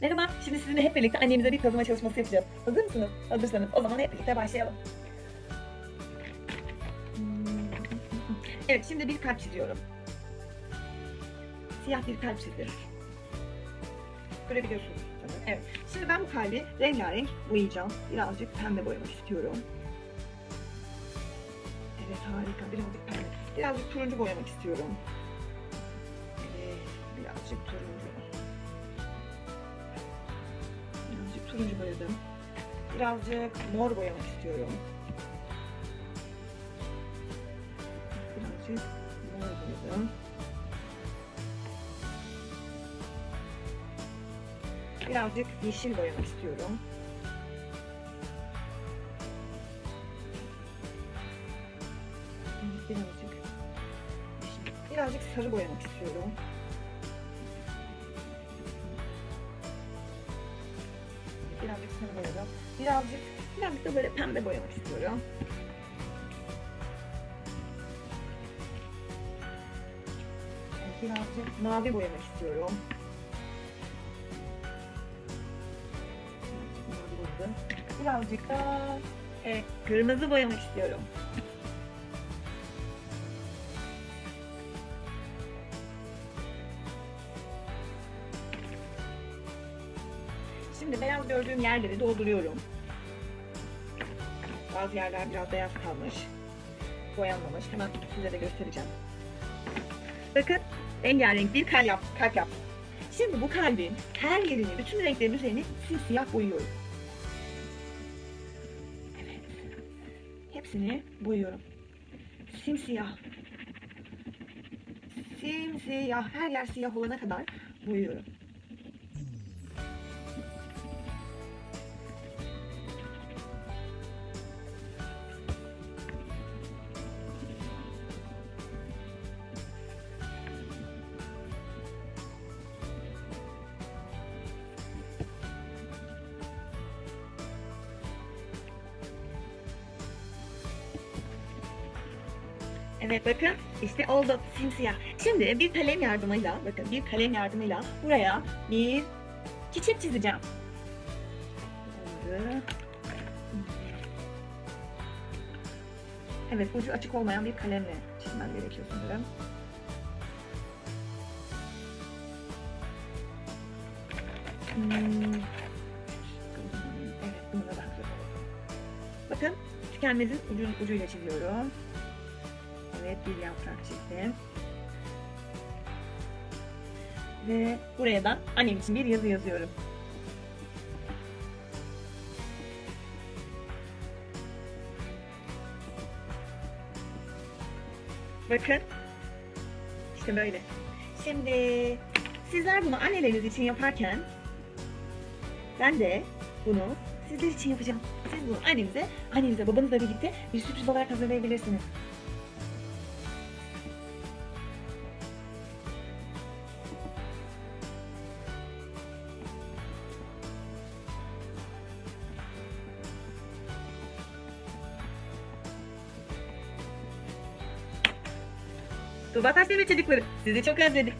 Merhaba, şimdi sizinle hep birlikte annemize bir kazıma çalışması yapacağız. Hazır mısınız? Hazırsanız o zaman hep birlikte başlayalım. Evet, şimdi bir kalp çiziyorum. Siyah bir kalp çizdim. Görebiliyorsunuz. Evet. Şimdi ben bu kalbi rengarenk boyayacağım. Birazcık pembe boyamak istiyorum. Evet harika. Birazcık pembe. Birazcık turuncu boyamak istiyorum. Evet. Birazcık turuncu. Turuncu boyadım. Birazcık mor boyamak istiyorum. Birazcık mor boyadım. Birazcık yeşil boyamak istiyorum. Birazcık. Birazcık sarı boyamak istiyorum. Sarı boyadım. Birazcık, birazcık da böyle pembe boyamak istiyorum. Birazcık mavi boyamak istiyorum. Birazcık da evet, kırmızı boyamak istiyorum. Şimdi beyaz gördüğüm yerleri dolduruyorum. Bazı yerler biraz beyaz kalmış. Boyanmamış. Hemen size de göstereceğim. Bakın rengarenk bir kalp yap, kalp yap. Şimdi bu kalbin her yerini, bütün renklerin üzerini simsiyah boyuyorum. Evet. Hepsini boyuyorum. Simsiyah. Simsiyah. Her yer siyah olana kadar boyuyorum. Evet bakın işte oldu simsiyah. Şimdi bir kalem yardımıyla bakın bir kalem yardımıyla buraya bir çiçek çizeceğim. Evet ucu açık olmayan bir kalemle çizmem gerekiyor sanırım. Hmm. Evet bunu da Bakın tükenmezin ucu, ucuyla çiziyorum. Evet bir yaprak çizdim. Ve buraya da annem için bir yazı yazıyorum. Bakın. İşte böyle. Şimdi sizler bunu anneleriniz için yaparken ben de bunu sizler için yapacağım. Siz bunu annenize, annenize babanızla birlikte bir sürpriz olarak hazırlayabilirsiniz. Tuğba Taşdemir çocukları sizi çok özledik.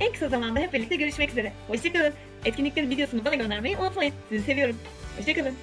En kısa zamanda hep birlikte görüşmek üzere. Hoşçakalın. Etkinliklerin videosunu bana göndermeyi unutmayın. Sizi seviyorum. Hoşçakalın.